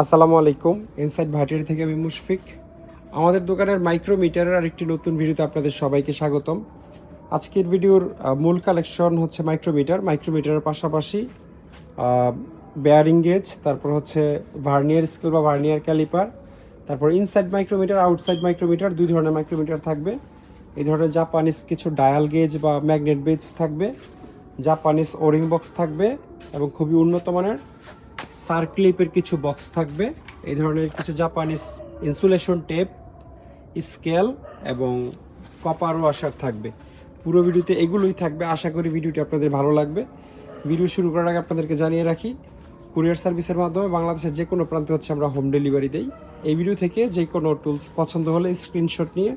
আসসালামু আলাইকুম ইনসাইড ভাটিয়ারি থেকে আমি মুশফিক। আমাদের দোকানের মাইক্রোমিটারের আরেকটি নতুন ভিডিওতে আপনাদের সবাইকে স্বাগতম। আজকের ভিডিওর মূল কালেকশন হচ্ছে মাইক্রোমিটার মাইক্রোমিটারের পাশাপাশি বেয়ারিং গেজ তারপর হচ্ছে ভার্নিয়ার স্কেল বা ভার্নিয়ার ক্যালিপার তারপর ইনসাইড মাইক্রোমিটার আউটসাইড মাইক্রোমিটার দুই ধরনের মাইক্রোমিটার থাকবে। এই ধরনের জাপানিজ কিছু ডায়াল গেজ বা ম্যাগনেট বেজ থাকবে। জাপানিজ ওরিং বক্স থাকবে এবং খুবই উন্নত মানের। সার্ক্লিপের কিছু বক্স থাকবে। এই ধরনের কিছু জাপানিজ ইনসুলেশন টেপ স্কেল এবং কপার ওয়াশার থাকবে। পুরো ভিডিওতে এগুলোই থাকবে। আশা করি ভিডিওটি আপনাদের ভালো লাগবে। ভিডিও শুরু করার আগে আপনাদেরকে জানিয়ে রাখি, কুরিয়ার সার্ভিসের মাধ্যমে বাংলাদেশের যে কোনো প্রান্তে হচ্ছে আমরা হোম ডেলিভারি দেই। এই ভিডিও থেকে যে কোনো টুলস পছন্দ হলে স্ক্রিনশট নিয়ে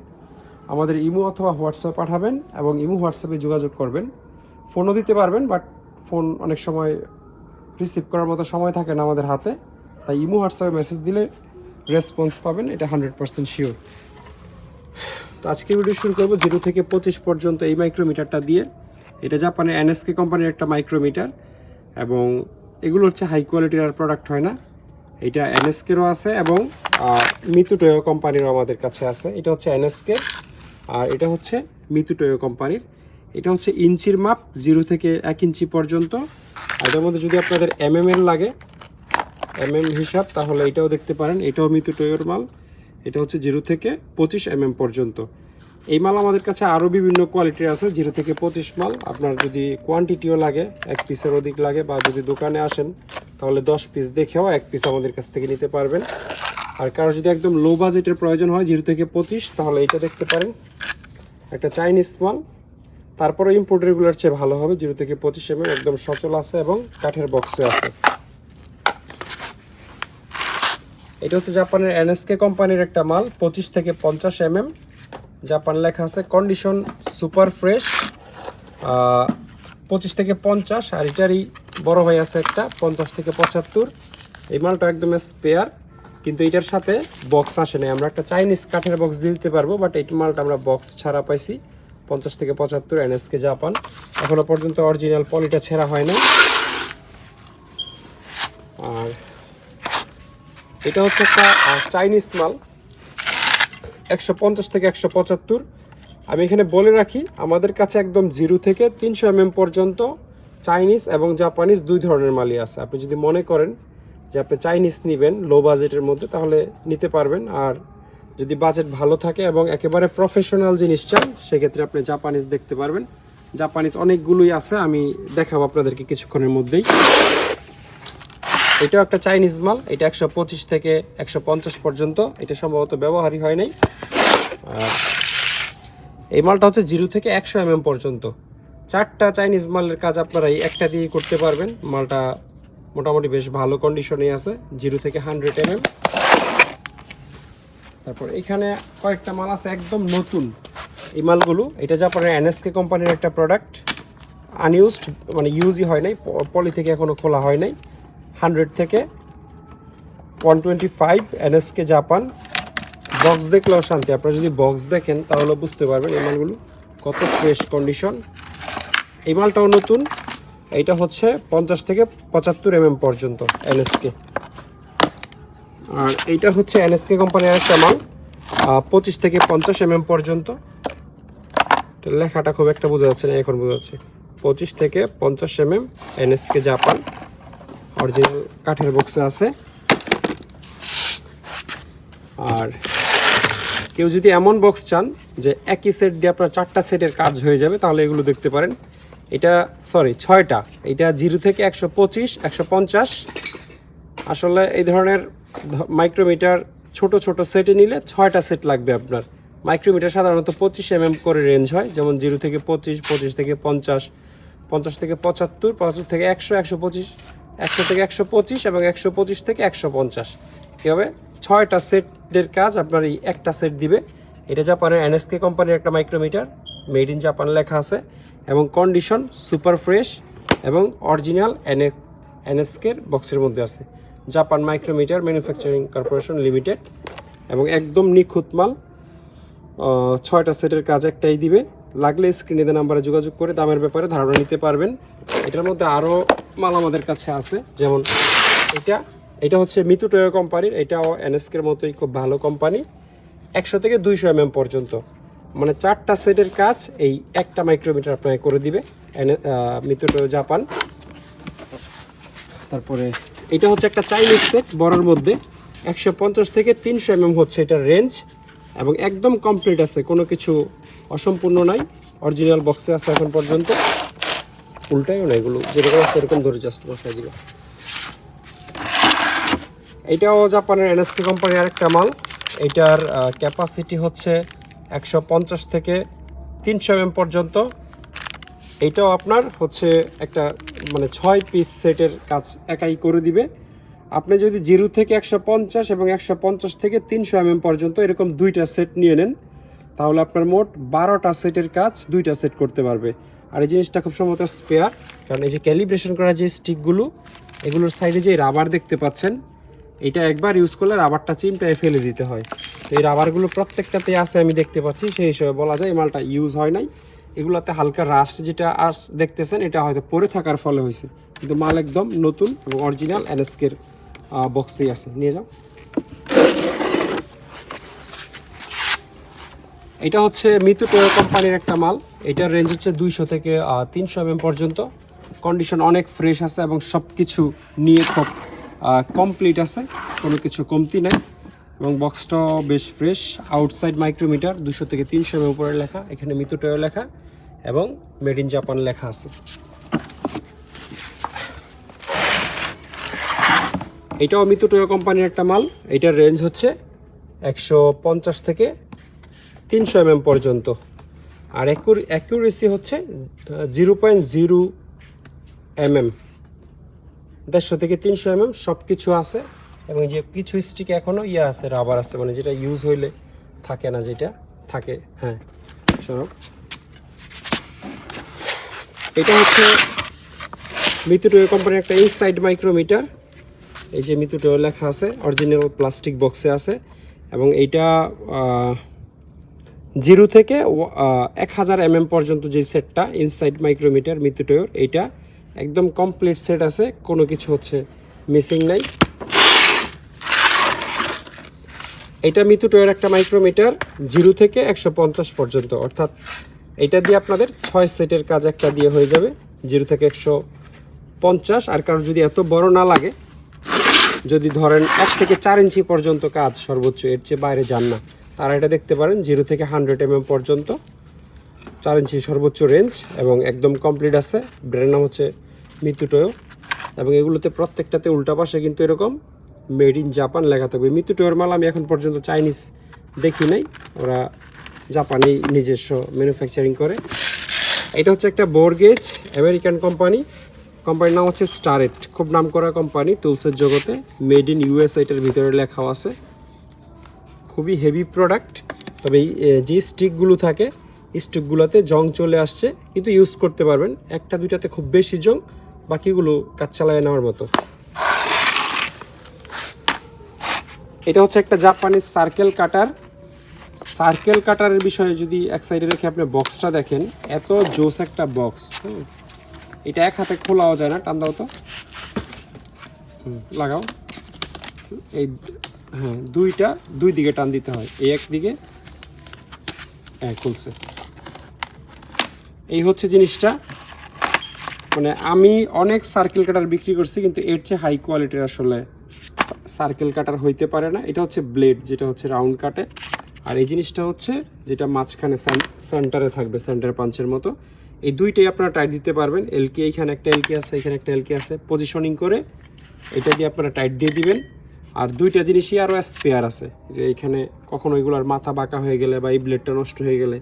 আমাদের ইমো অথবা হোয়াটসঅ্যাপ পাঠাবেন এবং ইমো হোয়াটসঅ্যাপে যোগাযোগ করবেন। ফোনও দিতে পারবেন বাট ফোন অনেক সময় রিসিভ করার মতো সময় থাকে না আমাদের হাতে, তাই ইমো হোয়াটসঅ্যাপে মেসেজ দিলে রেসপন্স পাবেন, এটা হান্ড্রেড পার্সেন্ট শিওর তো আজকে ভিডিও শুরু করব জিরো থেকে পঁচিশ পর্যন্ত এই মাইক্রোমিটারটা দিয়ে। এটা জাপানের এনএসকে কোম্পানির একটা মাইক্রোমিটার এবং এগুলো হচ্ছে হাই কোয়ালিটির আর প্রোডাক্ট হয় না। এটা এনএসকেরও আছে এবং মিতুটোয়ো কোম্পানিরও আমাদের কাছে আছে। এটা হচ্ছে এনএসকে আর এটা হচ্ছে মিতুটোয়ো কোম্পানির এটা হচ্ছে ইঞ্চির মাপ, জিরো থেকে এক ইঞ্চি পর্যন্ত। এটার মধ্যে যদি আপনাদের এম এম এর লাগে এম এম হিসাব, তাহলে এটাও দেখতে পারেন। এটাও মিতুটোয়োর মাল। এটা হচ্ছে জিরো থেকে পঁচিশ এম এম পর্যন্ত। এই মাল আমাদের কাছে আরও বিভিন্ন কোয়ালিটির আছে, জিরো থেকে পঁচিশ মাল। আপনার যদি কোয়ান্টিটিও লাগে, এক পিসের অধিক লাগে, বা যদি দোকানে আসেন, তাহলে দশ পিস দেখেও এক পিস আমাদের কাছ থেকে নিতে পারবেন। আর কারও যদি একদম লো বাজেটের প্রয়োজন হয়, জিরো থেকে পঁচিশ, তাহলে এটা দেখতে পারেন। একটা চাইনিজ মাল। তারপরে ইম্পোর্টেরগুলোর চেয়ে ভালো হবে, জিরো থেকে পঁচিশ এম একদম সচল আছে এবং কাঠের বক্সে আছে। এটা হচ্ছে জাপানের এনএসকে কোম্পানির একটা মাল, পঁচিশ থেকে পঞ্চাশ এম এম জাপান লেখা আছে কন্ডিশন সুপার ফ্রেশ পঁচিশ থেকে পঞ্চাশ, আর এটারই বড় হয়ে আছে একটা, পঞ্চাশ থেকে পঁচাত্তর। এই মালটা একদম স্পেয়ার কিন্তু এটার সাথে বক্স আসে নাই। আমরা একটা চাইনিজ কাঠের বক্স দিয়ে দিতে পারব বাট এই মালটা আমরা বক্স ছাড়া পাইছি। পঞ্চাশ থেকে পঁচাত্তর এনএসকে জাপান এখনও পর্যন্ত অরিজিনাল পলিটা ছেঁড়া হয় না আর এটা হচ্ছে একটা চাইনিজ মাল। একশো পঞ্চাশ থেকে একশো পঁচাত্তর। আমি এখানে বলে রাখি, আমাদের কাছে একদম জিরো থেকে তিনশো এমএম পর্যন্ত চাইনিজ এবং জাপানিজ দুই ধরনের মালই আছে। আপনি যদি মনে করেন যে আপনি চাইনিজ নেবেন লো বাজেটের মধ্যে, তাহলে নিতে পারবেন। আর যদি বাজেট ভালো থাকে এবং একেবারে প্রফেশনাল জিনিস চান, সেক্ষেত্রে আপনি জাপানিজ দেখতে পারবেন। জাপানিজ অনেকগুলোই আছে, আমি দেখাবো আপনাদেরকে কিছুক্ষণের মধ্যেই। এটাও একটা চাইনিজ মাল, এটা একশো পঁচিশ থেকে একশো পঞ্চাশ পর্যন্ত, এটা সম্ভবত ব্যবহারই হয় নাই। এই মালটা হচ্ছে জিরো থেকে একশো এম পর্যন্ত। চারটা চাইনিজ মালের কাজ আপনারা এই একটা দিয়ে করতে পারবেন। মালটা মোটামুটি বেশ ভালো কন্ডিশনে আছে, জিরো থেকে হান্ড্রেড এম তারপর এখানে কয়েকটা মাল আছে একদম নতুন। এই মালগুলো, এটা জাপানের এনএসকে কোম্পানির একটা প্রোডাক্ট আনইউজড মানে ইউজই হয় নাই পলি থেকে এখনও খোলা হয় নাই। হান্ড্রেড থেকে one twenty five NSK Japan box দেখলেও শান্তি। আপনারা যদি বক্স দেখেন, তাহলে বুঝতে পারবেন এই মালগুলো কত ফ্রেশ কন্ডিশন এই মালটাও নতুন। এইটা হচ্ছে পঞ্চাশ থেকে পঁচাত্তর এমএম পর্যন্ত এনএসকে আর এইটা হচ্ছে এনএসকে কোম্পানির একটা মাল পঁচিশ থেকে পঞ্চাশ এমএম পর্যন্ত। লেখাটা খুব একটা বোঝা যাচ্ছে না, এখন বোঝা যাচ্ছে। পঁচিশ থেকে পঞ্চাশ এমএম এনএসকে জাপান অরিজিনাল কাঠের বক্সে আছে। আর কেউ যদি এমন বক্স চান যে একই সেট দিয়ে আপনার চারটা সেটের কাজ হয়ে যাবে, তাহলে এগুলো দেখতে পারেন। এটা সরি ছয়টা। এটা জিরো থেকে একশো পঁচিশ, একশো পঞ্চাশ। আসলে এই ধরনের মাইক্রোমিটার ছোট ছোট সেটে নিলে ছয়টা সেট লাগবে আপনার। মাইক্রোমিটার সাধারণত পঁচিশ এম করে রেঞ্জ হয়, যেমন জিরো থেকে পঁচিশ পঁচিশ থেকে পঞ্চাশ পঞ্চাশ থেকে পঁচাত্তর পঁচাত্তর থেকে একশো একশো পঁচিশ, একশো থেকে একশো পঁচিশ এবং একশো পঁচিশ থেকে একশো পঞ্চাশ। এভাবে ছয়টা সেটের কাজ আপনার এই একটা সেট দিবে। এটা জাপানের এনএসকে কোম্পানির একটা মাইক্রোমিটার মেড ইন জাপান লেখা আছে এবং কন্ডিশন সুপার ফ্রেশ এবং অরিজিনাল এনএ এনএসকের বক্সের মধ্যে আছে। Japan micrometer manufacturing corporation limited এবং একদম নিখুঁত মাল ছয়টা সেটের কাজ একটাই দিবে। লাগলে স্ক্রিনে দেওয়া নাম্বারে যোগাযোগ করে দামের ব্যাপারে ধারণা নিতে পারবেন। এটার মধ্যে আরও মাল আমাদের কাছে আছে, যেমন এটা। এটা হচ্ছে মিতু টয়ো কোম্পানির, এটাও এনএসকের মতোই খুব ভালো কোম্পানি। একশো থেকে দুইশো এমএম পর্যন্ত। মানে চারটা সেটের কাজ এই একটা মাইক্রোমিটার আপনাকে করে দিবে মিতু টয়ো জাপান। তারপরে এটা হচ্ছে একটা চাইনিজ সেট বড়র মধ্যে। একশো পঞ্চাশ থেকে তিনশো এমএম হচ্ছে এটার রেঞ্জ এবং একদম কমপ্লিট আছে, কোনো কিছু অসম্পূর্ণ নাই। অরিজিনাল বক্সে আছে এখন পর্যন্ত। উল্টাইও না এগুলো যেরকম আছে এরকম ধরে জাস্ট বসাই দিল। এটাও জাপানের এনএসকে কোম্পানির আরেকটা মাল। এটার ক্যাপাসিটি হচ্ছে একশো পঞ্চাশ থেকে তিনশো এমএম পর্যন্ত। এইটাও আপনার হচ্ছে একটা মানে ছয় পিস সেটের কাজ একাই করে দিবে। আপনি যদি জিরো থেকে একশো পঞ্চাশ এবং একশো পঞ্চাশ থেকে তিনশো এমএম পর্যন্ত এরকম দুইটা সেট নিয়ে নেন, তাহলে আপনার মোট বারোটা সেটের কাজ দুইটা সেট করতে পারবে। আর এই জিনিসটা খুব সম্ভবত স্পেয়ার কারণ এই যে ক্যালিব্রেশন করা যে স্টিকগুলো এগুলোর সাইডে যে রাবার দেখতে পাচ্ছেন, এটা একবার ইউজ করলে রাবারটা চিমটায় ফেলে দিতে হয়। তো এই রাবারগুলো প্রত্যেকটাতে আছে আমি দেখতে পাচ্ছি, সেই হিসেবে বলা যায় মালটা ইউজ হয় নাই। এগুলোতে হালকা রাস্ট যেটা আস দেখতেছেন, এটা হয়তো পরে থাকার ফলে হয়েছে। কিন্তু মাল একদম নতুন এবং অরিজিনাল এনএসকের বক্সেই আছে। নিয়ে যাও। এটা হচ্ছে মিতু টয়ো কোম্পানির একটা মাল। এটার রেঞ্জ হচ্ছে দুইশো থেকে তিনশো এমএম পর্যন্ত। কন্ডিশন অনেক ফ্রেশ আছে এবং সব কিছু নিয়ে কমপ্লিট আছে। কোনো কিছু কমতি নাই। এবং বক্সটাও বেশ ফ্রেশ আউটসাইড মাইক্রোমিটার দুশো থেকে তিনশো এম উপরে লেখা, এখানে মিতু টয়ো লেখা এবং মেড ইন জাপান লেখা আছে। এটাও মিতু টয়ো কোম্পানির একটা মাল, এটার রেঞ্জ হচ্ছে একশো পঞ্চাশ থেকে তিনশো এমএম পর্যন্ত। আর অ্যাকুরেসি হচ্ছে জিরো পয়েন্ট জিরো এমএম। দেড়শো থেকে তিনশো এমএম সব কিছু আছে। এবং যে কিছু স্টিক এখনও ইয়ে আছে রাবার আছে মানে যেটা ইউজ হইলে থাকে না, যেটা থাকে হ্যাঁ সরব এটা হচ্ছে মিতুটো কোম্পানির একটা ইনসাইড মাইক্রোমিটার এই যে মিতুটো লেখা আছে অরিজিনাল প্লাস্টিক বক্সে আছে, এবং এইটা জিরো থেকে এক হাজার এমএম পর্যন্ত যে সেটটা ইনসাইড মাইক্রোমিটার মিতুটোর, এইটা একদম কমপ্লিট সেট আছে, কোনো কিছু হচ্ছে মিসিং নাই। এটা মিতুটোয়ের একটা মাইক্রোমিটার, জিরো থেকে একশো পঞ্চাশ পর্যন্ত। অর্থাৎ এটা দিয়ে আপনাদের ছয় সেটের কাজ একটা দিয়ে হয়ে যাবে, জিরো থেকে একশো পঞ্চাশ। আর কারোর যদি এত বড় না লাগে, যদি ধরেন এক থেকে চার ইঞ্চি পর্যন্ত কাজ সর্বোচ্চ, এর চেয়ে বাইরে যান না, তারা এটা দেখতে পারেন, জিরো থেকে হান্ড্রেড এমএম পর্যন্ত। চার ইঞ্চি সর্বোচ্চ রেঞ্জ এবং একদম কমপ্লিট আছে। ব্র্যান্ড নাম হচ্ছে মিতুটোয়ো এবং এগুলোতে প্রত্যেকটাতে উল্টা পাশে কিন্তু এরকম মেড ইন জাপান লেখা থাকবে। মিতুটোয়োর মাল আমি এখন পর্যন্ত চাইনিজ দেখি নাই। ওরা জাপানি নিজস্ব ম্যানুফ্যাকচারিং করে। এটা হচ্ছে একটা বোরগেজ আমেরিকান কোম্পানি। কোম্পানির নাম হচ্ছে স্টারেট। খুব নাম করা কোম্পানি টুলসের জগতে। মেড ইন ইউএস এটার ভিতরে লেখাও আছে। খুবই হেভি প্রোডাক্ট। তবে যে স্টিকগুলো থাকে, স্টিকগুলোতে জং চলে আসছে, কিন্তু ইউজ করতে পারবেন। একটা, দুইটাতে খুব বেশি জং, বাকিগুলো কাজ চালায় নেওয়ার মতো। এটা হচ্ছে একটা জাপানিজ সার্কেল কাটার। সার্কেল কাটারের বিষয়ে যদি এক সাইডে রেখে আপনি বক্সটা দেখেন, এত জোস একটা বক্স। এটা এক হাতে খোলাও যায় না, টান দাও তো। লাগাও। এই হ্যাঁ দুইটা, দুই দিকে টান দিতে হয়। এই একদিকে হ্যাঁ খুলছে। এই হচ্ছে জিনিসটা। মানে আমি অনেক সার্কেল কাটার বিক্রি করছি, কিন্তু এর চেয়ে হাই কোয়ালিটির আসলে সার্কেল কাটার হইতে পারে না। এটা হচ্ছে ব্লেড যেটা হচ্ছে রাউন্ড কাটে আর এই জিনিসটা হচ্ছে, যেটা মাঝখানে সেন্টারে থাকবে সেন্টার পাঞ্চের মতো। এই দুইটাই আপনারা টাইট দিতে পারবেন। এলকে এইখানে একটা এলকে আছে, এখানে একটা এলকে আছে। পজিশনিং করে এটা দিয়ে আপনারা টাইট দিয়ে দিবেন। আর দুইটা জিনিসই আরও স্পেয়ার আছে। যে এখানে কখনো এগুলোর মাথা বাঁকা হয়ে গেলে বা এই ব্লেডটা নষ্ট হয়ে গেলে।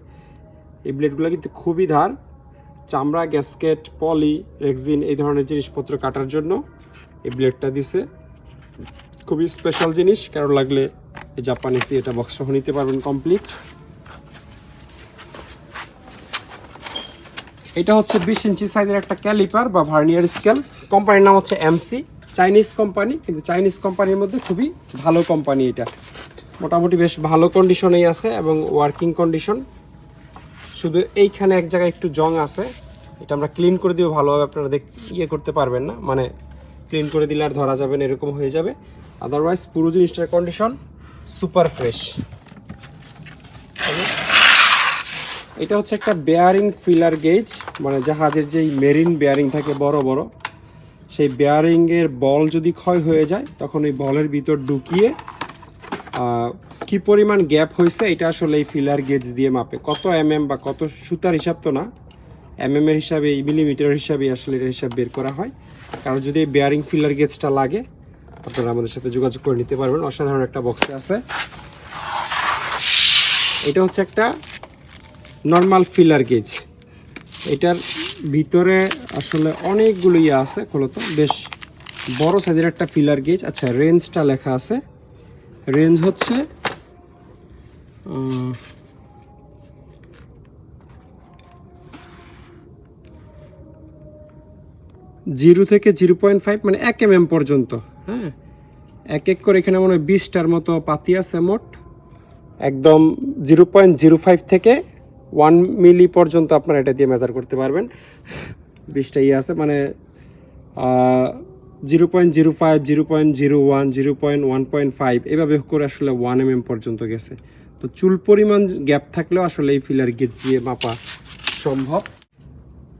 এই ব্লেডগুলো কিন্তু খুবই ধার। চামড়া গ্যাসকেট পলি রেক্সিন এই ধরনের জিনিসপত্র কাটার জন্য এই ব্লেডটা দিছে। খুবই স্পেশাল জিনিস। কারও লাগলে এই জাপানিসি এটা বক্স সহ নিতে পারবেন কমপ্লিট এটা হচ্ছে বিশ ইঞ্চি সাইজের একটা ক্যালিপার বা ভার্নিয়ার স্কেল কোম্পানির নাম হচ্ছে এমসি চাইনিজ কোম্পানি কিন্তু চাইনিজ কোম্পানির মধ্যে খুবই ভালো কোম্পানি এটা। মোটামুটি বেশ ভালো কন্ডিশনেই আছে এবং ওয়ার্কিং কন্ডিশন শুধু এইখানে এক জায়গায় একটু জং আছে। এটা আমরা ক্লিন করে দিও ভালোভাবে আপনারা দেখ ইয়ে করতে পারবেন না। মানে ক্লিন করে দিলে আর ধরা যাবে না, এরকম হয়ে যাবে। আদারওয়াইজ পুরো জিনিসটার কন্ডিশন সুপার ফ্রেশ এটা হচ্ছে একটা বেয়ারিং ফিলার গেজ মানে জাহাজের যেই মেরিন বেয়ারিং থাকে বড় বড়, সেই বেয়ারিংয়ের বল যদি ক্ষয় হয়ে যায়, তখন ওই বলের ভিতর ঢুকিয়ে কি পরিমাণ গ্যাপ হয়েছে, এটা আসলে এই ফিলার গেজ দিয়ে মাপে। কত এম এম বা কত সুতার হিসাব তো না এম এম এর হিসাবে মিলিমিটার হিসাবে আসলে এটা হিসাব বের করা হয়। কারণ যদি এই বেয়ারিং ফিলার গেজটা লাগে আপনারা আমাদের সাথে যোগাযোগ করে নিতে পারবেন। অসাধারণ একটা বক্সে আছে। এটা হচ্ছে একটা নর্মাল ফিলার গেজ এটার ভিতরে আসলে অনেকগুলো ইয়ে আছে মূলত বেশ বড় সাইজের একটা ফিলার গেজ আচ্ছা রেঞ্জটা লেখা আছে। রেঞ্জ হচ্ছে জিরো থেকে জিরো পয়েন্ট ফাইভ মানে এক এম পর্যন্ত। হ্যাঁ? এক এক করে এখানে মনে হয় বিশটার মতো পাতি আছে মোট। একদম জিরো পয়েন্ট জিরো ফাইভ থেকে ওয়ান মিলি পর্যন্ত আপনারা এটা দিয়ে মেজার করতে পারবেন। বিশটা ইয়ে আছে মানে zero point zero five, zero point zero one, zero point one point five, এভাবে করে আসলে ওয়ান এম এম পর্যন্ত গেছে। তো চুল পরিমাণ গ্যাপ থাকলেও আসলে এই ফিলার গেজ দিয়ে মাপা সম্ভব।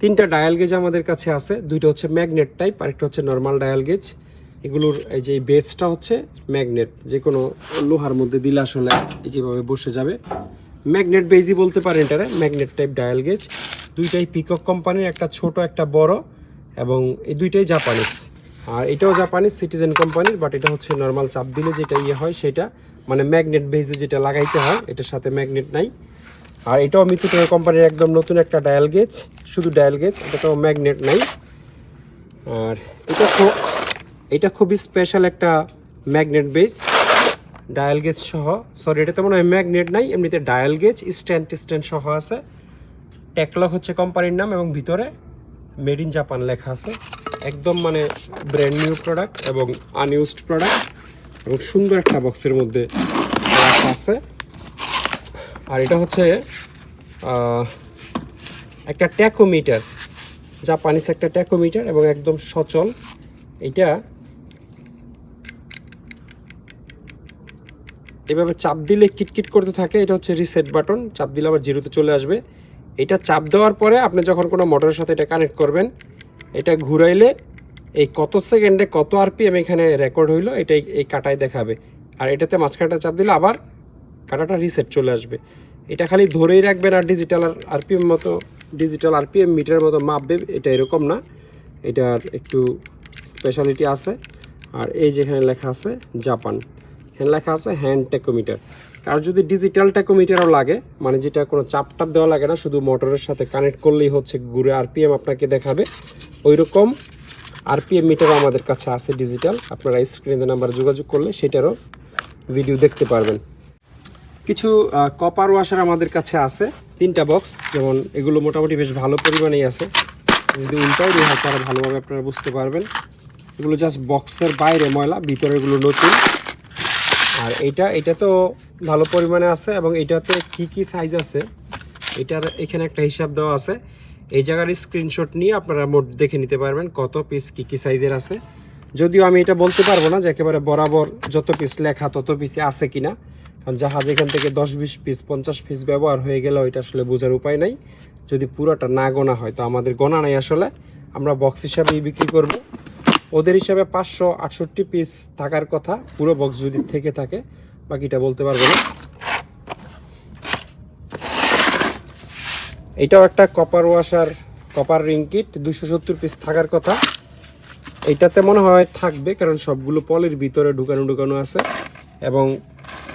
তিনটা ডায়াল গেজ আমাদের কাছে আছে, দুইটা হচ্ছে ম্যাগনেট টাইপ আরেকটা হচ্ছে নর্মাল ডায়াল গেজ এগুলোর এই যে বেসটা হচ্ছে ম্যাগনেট যে কোনো লোহার মধ্যে দিলে আসলে যেভাবে বসে যাবে। ম্যাগনেট বেজই বলতে পারেন এটারে, ম্যাগনেট টাইপ ডায়াল গেজ। দুইটাই পিকক কোম্পানির, একটা ছোট, একটা বড়, এবং এই দুইটাই জাপানিজ। আর এটাও জাপানিজ সিটিজেন কোম্পানির, বাট এটা হচ্ছে নর্মাল চাপ দিলে যেটা ইয়ে হয় সেটা মানে ম্যাগনেট বেজে যেটা লাগাইতে হয়, এটার সাথে ম্যাগনেট নাই। আর এটাও মিথুটের কোম্পানির একদম নতুন একটা ডায়াল গেজ, শুধু ডায়াল গেজ, এটাতেও ম্যাগনেট নাই। আর এটা এটা খুবই স্পেশাল একটা ম্যাগনেট বেস ডায়াল গেজ সহ। সরি এটাতে মনে হয় ম্যাগনেট নাই, এমনিতে ডায়াল গেজ স্ট্যান্ড স্ট্যান্ড সহ আছে। ট্যাকলক হচ্ছে কোম্পানির নাম এবং ভিতরে মেড ইন জাপান লেখা আছে। একদম মানে ব্র্যান্ড নিউ প্রোডাক্ট এবং আনইউজড প্রোডাক্ট এবং সুন্দর একটা বক্সের মধ্যে আছে। আর এটা হচ্ছে একটা ট্যাকোমিটার জাপানিস একটা ট্যাকোমিটার এবং একদম সচল। এটা এভাবে চাপ দিলে কিটকিট করতে থাকে, এটা হচ্ছে রিসেট বাটন চাপ দিলে আবার জিরোতে চলে আসবে। এটা চাপ দেওয়ার পরে আপনি যখন কোনো মোটরের সাথে এটা কানেক্ট করবেন, এটা ঘুরাইলে এই কত সেকেন্ডে কত আরপিএম এখানে রেকর্ড হইল এটাই এই কাটায় দেখাবে। আর এটাতে মাঝখানটা চাপ দিলে আবার কাটাটা রিসেট চলে আসবে। এটা খালি ধরেই রাখবেন আর ডিজিটাল আর আরপিএম মতো ডিজিটাল আরপিএম মিটারের মতো মাপবে, এটা এরকম না। এটার একটু স্পেশালিটি আছে। আর এই যেখানে লেখা আছে জাপান এখানে লেখা আছে হ্যান্ড টেকোমিটার আর যদি ডিজিটাল টেকোমিটারও লাগে মানে যেটা কোনো চাপ টাপ দেওয়া লাগে না, শুধু মোটরের সাথে কানেক্ট করলেই হচ্ছে ঘুরে আরপিএম আপনাকে দেখাবে। ওই রকম আরপিএম মিটারও আমাদের কাছে আছে ডিজিটাল আপনারা স্ক্রিনে নাম্বার যোগাযোগ করলে সেটারও ভিডিও দেখতে পারবেন। কিছু কপার ওয়াশার আমাদের কাছে আছে, তিনটা বক্স যেমন এগুলো মোটামুটি বেশ ভালো পরিমাণেই আছে। যদি উল্টাও দিই হয়তো আরও ভালোভাবে আপনারা বুঝতে পারবেন। এগুলো জাস্ট বক্সের বাইরে ময়লা, ভিতরে এগুলো নতুন। আর এইটা এটা তো ভালো পরিমাণে আছে এবং এটাতে কি কি সাইজ আছে, এটার এখানে একটা হিসাব দেওয়া আছে। এই জায়গার স্ক্রিনশট নিয়ে আপনারা মোট দেখে নিতে পারবেন কত পিস কি কি সাইজের আছে। যদিও আমি এটা বলতে পারব না যে একেবারে বরাবর যত পিস লেখা তত পিসে আছে কিনা, কারণ জাহাজ এখান থেকে দশ, বিশ পিস পঞ্চাশ পিস ব্যবহার হয়ে গেলেও এটা আসলে বোঝার উপায় নাই। যদি পুরোটা না গোনা হয়, তো আমাদের গোনা নাই আসলে। আমরা বক্স হিসাবেই বিক্রি করব। ওদের হিসাবে পাঁচশো আটষট্টি পিস থাকার কথা, পুরো বক্স যদি থেকে থাকে, বাকিটা বলতে পারব না। এটাও একটা copper washer copper ring kit দুশো সত্তর পিস থাকার কথা। এটাতে মনে হয় থাকবে, কারণ সবগুলো পলের ভিতরে ঢুকানো ঢুকানো আছে। এবং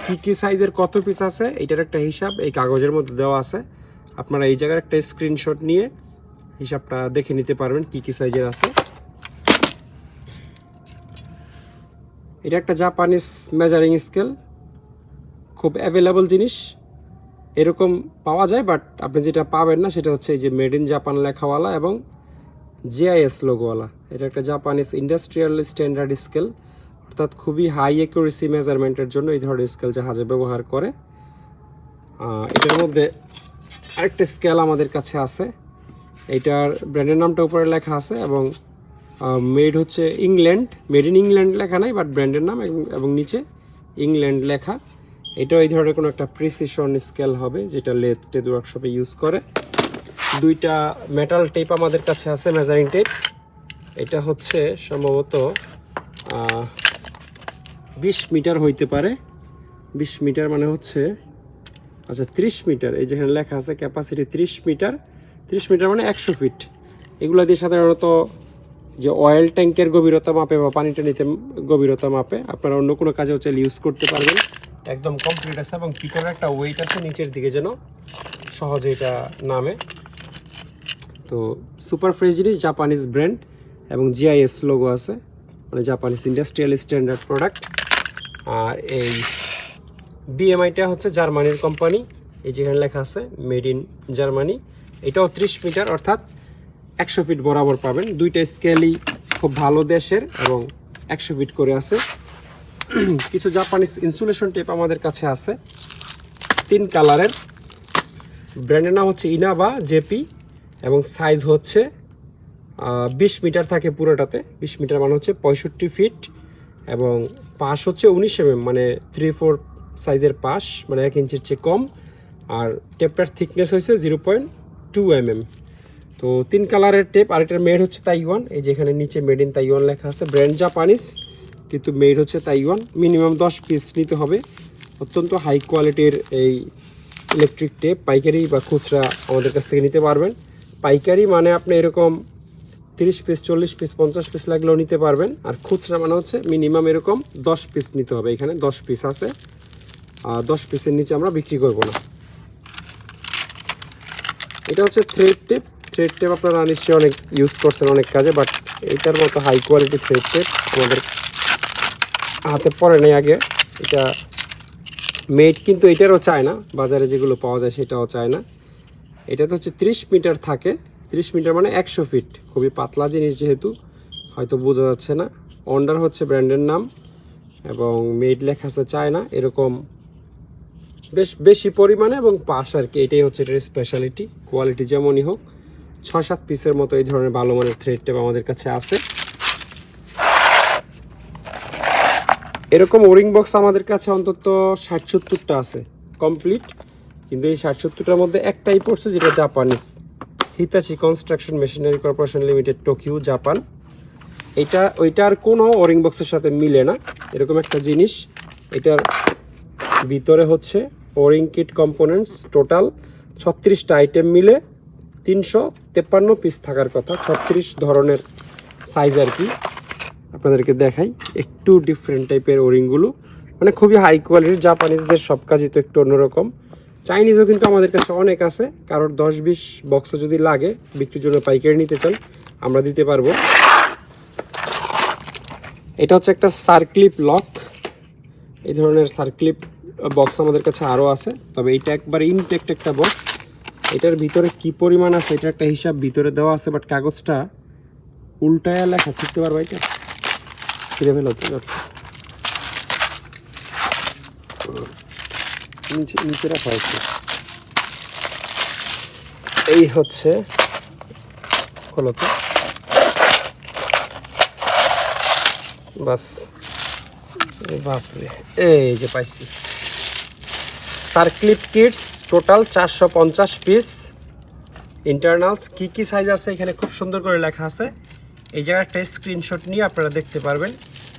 কী কী সাইজের কত পিস আছে, এটার একটা হিসাব, এই কাগজের মধ্যে দেওয়া আছে। আপনারা এই জায়গার একটা স্ক্রিনশট নিয়ে হিসাবটা দেখে নিতে পারবেন কী কী সাইজের আছে। এটা একটা জাপানিজ মেজারিং স্কেল খুব অ্যাভেলেবল জিনিস। এরকম পাওয়া যায় বাট আপনি যেটা পাবেন না, সেটা হচ্ছে এই যে মেড ইন জাপান লেখাওয়ালা এবং জিআইএস লোগোওয়ালা এটা একটা জাপানিজ ইন্ডাস্ট্রিয়াল স্ট্যান্ডার্ড স্কেল অর্থাৎ খুবই হাই অ্যাকুরেসি মেজারমেন্টের জন্য এই ধরনের স্কেল জাহাজে ব্যবহার করে। এটার মধ্যে আরেকটা স্কেল আমাদের কাছে আছে। এটার ব্র্যান্ডের নামটা উপরে লেখা আছে এবং মেড হচ্ছে ইংল্যান্ড মেড ইন ইংল্যান্ড লেখা নাই বাট ব্র্যান্ডের নাম এবং- নিচে ইংল্যান্ড লেখা। এটাও এই ধরনের কোনো একটা প্রিসিশন স্কেল হবে, যেটা লেথ টেদ ওয়ার্কশপে ইউজ করে। দুইটা মেটাল টেপ আমাদের কাছে আছে মেজারিং টেপ এটা হচ্ছে সম্ভবত বিশ মিটার হইতে পারে। বিশ মিটার মানে হচ্ছে আচ্ছা ত্রিশ মিটার। এই যেখানে লেখা আছে ক্যাপাসিটি ত্রিশ মিটার। ত্রিশ মিটার মানে একশো ফিট এগুলো দিয়ে সাধারণত যে অয়েল ট্যাঙ্কের গভীরতা মাপে বা পানিটা নিতে গভীরতা মাপে আপনারা অন্য কোনো কাজেও চাইলে ইউজ করতে পারবেন। একদম কমপ্লিট আছে এবং পিটারের একটা ওয়েট আছে নিচের দিকে যেন সহজে এটা নামে। তো সুপার ফ্রেশ জিনিস জাপানিজ ব্র্যান্ড এবং জিআইএস লোগো আছে। মানে জাপানিজ ইন্ডাস্ট্রিয়াল স্ট্যান্ডার্ড প্রোডাক্ট আর এই বিএমআইটা হচ্ছে জার্মানির কোম্পানি এই যেখানে লেখা আছে মেড ইন জার্মানি। এটাও ত্রিশ মিটার, অর্থাৎ একশো ফিট বরাবর পাবেন। দুইটা স্কেলই খুব ভালো দেশের এবং একশো ফিট করে আছে। কিছু জাপানিজ ইনসুলেশন টেপ আমাদের কাছে আছে। তিন কালারের। ব্র্যান্ডের নাম হচ্ছে ইনাবা জেপি এবং সাইজ হচ্ছে বিশ মিটার থাকে পুরোটাতে। বিশ মিটার মানে হচ্ছে পঁয়ষট্টি ফিট এবং পাশ হচ্ছে উনিশ এমএম মানে থ্রি ফোর সাইজের পাশ মানে এক ইঞ্চির চেয়ে কম। আর টেপটার থিকনেস হয়েছে জিরো পয়েন্ট টু এমএম তো তিন কালারের টেপ আর আরেকটার মেড হচ্ছে তাইওয়ান এই যেখানে নিচে মেড ইন তাইওয়ান লেখা আছে ব্র্যান্ড জাপানিস কিন্তু মেড হচ্ছে তাইওয়ান মিনিমাম দশ পিস নিতে হবে। অত্যন্ত হাই কোয়ালিটির এই ইলেকট্রিক টেপ পাইকারি বা খুচরা আমাদের কাছ থেকে নিতে পারবেন। পাইকারি মানে আপনি এরকম তিরিশ পিস চল্লিশ পিস পঞ্চাশ পিস লাগলেও নিতে পারবেন। আর খুচরা মানে হচ্ছে মিনিমাম এরকম দশ পিস নিতে হবে। এখানে দশ পিস আছে। আর দশ পিসের নিচে আমরা বিক্রি করব না। এটা হচ্ছে থ্রেড টেপ থ্রেড টেপ আপনারা নিশ্চয়ই অনেক ইউজ করছেন অনেক কাজে বাট এটার মতো হাই কোয়ালিটি থ্রেড টেপ আমাদের হাতে পড়ে নেই আগে। এটা মেড কিন্তু এটারও চায় না বাজারে যেগুলো পাওয়া যায় সেটাও চায় না এটা তো হচ্ছে ত্রিশ মিটার থাকে। ত্রিশ মিটার মানে একশো ফিট খুবই পাতলা জিনিস যেহেতু, হয়তো বোঝা যাচ্ছে না। অন্ডার হচ্ছে ব্র্যান্ডের নাম, এবং মেড লেখা আছে চায় না এরকম বেশ, বেশি পরিমাণে এবং পাশ আর কি, এটাই হচ্ছে এটার স্পেশালিটি কোয়ালিটি যেমনই হোক ছয় সাত পিসের মতো এই ধরনের ভালো মানের থ্রেড টেপ আমাদের কাছে আছে। এরকম ওরিং বক্স আমাদের কাছে অন্তত ষাট সত্তরটা আছে কমপ্লিট কিন্তু এই ষাট সত্তরটার মধ্যে একটাই পড়ছে, যেটা Japanese Hitachi construction machinery corporation limited Tokyo Japan এটা ওইটার কোনো ওরিং বক্সের সাথে মিলে না। এরকম একটা জিনিস, এটার ভিতরে হচ্ছে ওরিং কিট কম্পোনেন্টস টোটাল ছত্রিশটা আইটেম মিলে। তিনশো তেপ্পান্ন পিস থাকার কথা, ছত্রিশ ধরনের সাইজ আর কি। আপনাদেরকে দেখাই, একটু ডিফারেন্ট টাইপের ওরিংগুলো। মানে খুবই হাই কোয়ালিটির জাপানিজদের সব কাজই তো একটু অন্যরকম। চাইনিজও কিন্তু আমাদের কাছে অনেক আছে, কারোর দশ বিশ বক্সও যদি লাগে, বিক্রির জন্য পাইকারি নিতে চান, আমরা দিতে পারব। এটা হচ্ছে একটা সার্ক্লিপ লক এই ধরনের সার্ক্লিপ বক্স আমাদের কাছে আরও আছে, তবে এটা একবার ইনটেক্ট একটা বক্স এটার ভিতরে কি পরিমাণ আছে, এটা একটা হিসাব ভিতরে দেওয়া আছে বাট কাগজটা উল্টায়া লেখা, শিখতে পারব এটা? ছিঁড়ে ফেলো নিচে এই হচ্ছে খোলো বাস, এ বাপরে, এই যে পাইছি। সার্ক্লিপ কিটস টোটাল চারশো পঞ্চাশ পিস ইন্টারনালস কি কি সাইজ আছে এখানে খুব সুন্দর করে লেখা আছে। এই জায়গায় টেস্ট স্ক্রিনশট নিয়ে আপনারা দেখতে পারবেন।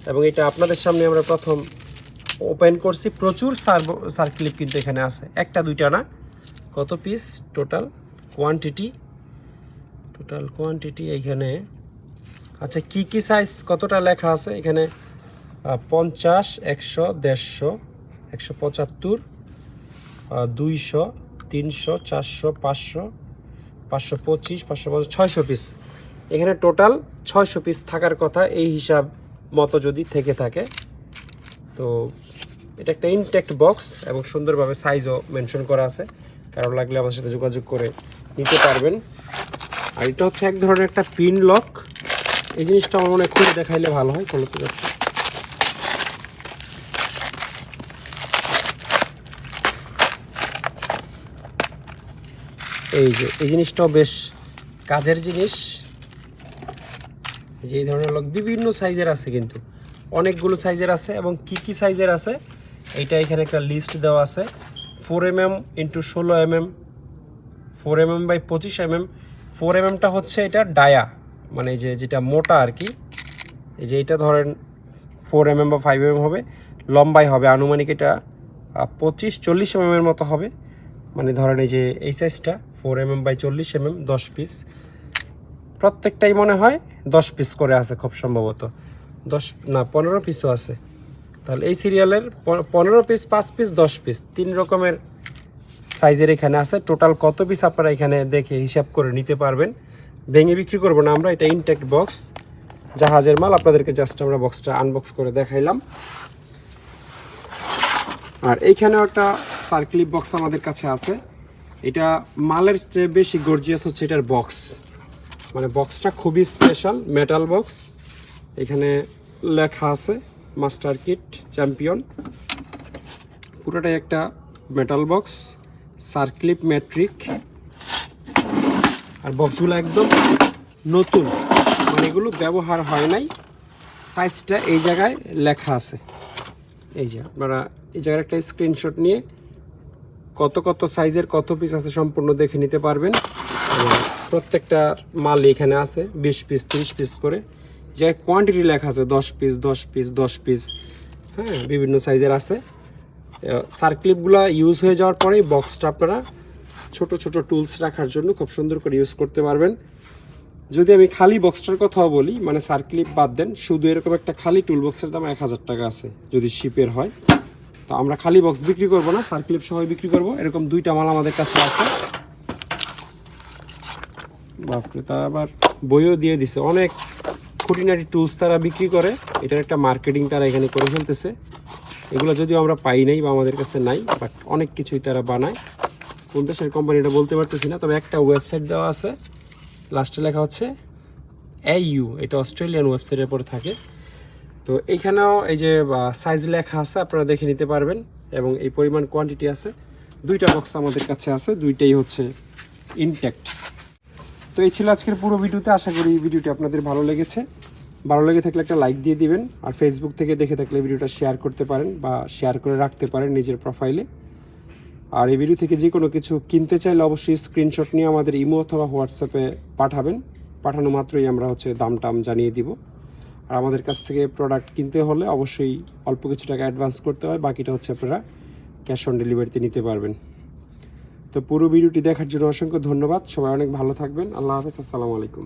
এবং এটা আপনাদের সামনে আমরা প্রথম ওপেন করছি। প্রচুর সার্বো সার্ক্লিপ কিন্তু এখানে আছে। একটা, দুইটা না। কত piece total quantity total quantity এইখানে আচ্ছা কি কি সাইজ কতটা লেখা আছে? এখানে পঞ্চাশ, একশো, দেড়শো, একশো পঁচাত্তর দুইশো, তিনশো, চারশো, পাঁচশো পাঁচশো পঁচিশ, পাঁচশো পঞ্চাশ, ছয়শো পিস এখানে টোটাল ছয়শো পিস থাকার কথা এই হিসাব মতো যদি থেকে থাকে, তো এটা একটা ইনটেক্ট বক্স এবং সুন্দরভাবে সাইজও মেনশন করা আছে। কারও লাগলে আমার সাথে যোগাযোগ করে নিতে পারবেন। আর এটা হচ্ছে এক ধরনের একটা পিন লক এই জিনিসটা আমার মনে খুলে দেখাইলে ভালো হয় কলতে যাচ্ছে এই যে, এই জিনিসটাও বেশ কাজের জিনিস। যে, এই ধরনের লক বিভিন্ন সাইজের আছে কিন্তু। অনেকগুলো সাইজের আছে এবং কি কি সাইজের আছে, এইটা এখানে একটা লিস্ট দেওয়া আছে। ফোর এম এম ইন্টু ষোলো M M four M M by পঁচিশ এম এম ফোর এম এমটা হচ্ছে এটা ডায়া মানে যে, যেটা মোটা আর কি। এই যে এটা ধরেন ফোর এম এম বা ফাইভ এম এম হবে, লম্বাই হবে, আনুমানিক এটা পঁচিশ চল্লিশ এম এর মতো হবে। মানে ধরেন এই যে, এই সাইজটা ফোর এম এম বাই চল্লিশ এম এম দশ পিস। প্রত্যেকটাই মনে হয় দশ পিস করে আছে খুব সম্ভবত। দশ, না, পনেরো পিসও আছে। তাহলে এই সিরিয়ালের পনেরো পিস, পাঁচ পিস, দশ পিস, তিন রকমের সাইজের এখানে আছে। টোটাল কত পিস আপনারা এখানে দেখে হিসাব করে নিতে পারবেন। ভেঙে বিক্রি করব না আমরা, এটা ইনটেক্ট বক্স। জাহাজের মাল, আপনাদেরকে জাস্ট আমরা বক্সটা আনবক্স করে দেখাইলাম। আর এইখানেও একটা সার্কলিপ বক্স আমাদের কাছে আছে। এটা মালের চেয়ে বেশি গর্জিয়াস হচ্ছে এটার বক্স মানে বক্সটা খুবই স্পেশাল মেটাল বক্স এখানে লেখা আছে, মাস্টার কিট চ্যাম্পিয়ন পুরোটাই একটা মেটাল বক্স সার্কলিপ ম্যাট্রিক আর বক্সগুলো একদম নতুন। মানে এগুলো ব্যবহার হয় নাই। সাইজটা এই জায়গায় লেখা আছে। এই যে, আপনারা এই জায়গায় একটা স্ক্রিনশট নিয়ে কত কত সাইজের কত পিস আছে সম্পূর্ণ দেখে নিতে পারবেন। প্রত্যেকটা মাল এখানে আছে, বিশ পিস তিরিশ পিস করে। যে কোয়ান্টিটি লেখা আছে, দশ পিস দশ পিস দশ পিস হ্যাঁ বিভিন্ন সাইজের আছে। সার্ক্লিপগুলো ইউজ হয়ে যাওয়ার পরেই বক্সটা আপনারা ছোট ছোট টুলস রাখার জন্য খুব সুন্দর করে ইউজ করতে পারবেন। যদি আমি খালি বক্সটার কথাও বলি মানে সার্ক্লিপ বাদ দেন, শুধু এরকম একটা খালি টুল বক্সের দাম এক হাজার টাকা আছে, যদি শিপের হয়। তো আমরা খালি বক্স বিক্রি করব না সার্ক্লিপ সহ বিক্রি করব। এরকম দুইটা মাল আমাদের কাছে আছে। বাপরে, তারা আবার বইও দিয়ে দিছে। অনেক খুঁটিনাটি টুলস তারা বিক্রি করে। এটার একটা মার্কেটিং তারা এখানে করে ফেলতেছে। এগুলো যদিও আমরা পাই নাই বা আমাদের কাছে নাই বাট অনেক কিছুই তারা বানায়। কোন দেশের কোম্পানিটা বলতে পারতেছি না, তবে একটা ওয়েবসাইট দেওয়া আছে। লাস্টে লেখা হচ্ছে এ ইউ এটা অস্ট্রেলিয়ান ওয়েবসাইটের পর থাকে। তো এইখানেও এই যে সাইজ লেখা আছে, আপনারা দেখে নিতে পারবেন। এবং এই পরিমাণ কোয়ান্টিটি আছে। দুইটা বক্স আমাদের কাছে আছে। দুইটাই হচ্ছে ইনট্যাক্ট তো এই ছিল আজকের পুরো ভিডিওতে। আশা করি ভিডিওটি আপনাদের ভালো লেগেছে। ভালো লেগে থাকলে একটা লাইক দিয়ে দিবেন। আর ফেসবুক থেকে দেখে থাকলে ভিডিওটা শেয়ার করতে পারেন বা শেয়ার করে রাখতে পারেন নিজের প্রোফাইলে আর এই ভিডিও থেকে যে কোনো কিছু কিনতে চাইলে অবশ্যই স্ক্রিনশট নিয়ে আমাদের ইমো অথবা হোয়াটসঅ্যাপে পাঠাবেন। পাঠানো মাত্রই আমরা হচ্ছে দাম টাম জানিয়ে দিব। আর আমাদের কাছ থেকে প্রোডাক্ট কিনতে হলে অবশ্যই অল্প কিছু টাকা অ্যাডভান্স করতে হয়, বাকিটা হচ্ছে আপনারা ক্যাশ অন ডেলিভারিতে নিতে পারবেন। তো পুরো ভিডিওটি দেখার জন্য অসংখ্য ধন্যবাদ। সবাই অনেক ভালো থাকবেন। আল্লাহ হাফেজ। আসসালামু আলাইকুম।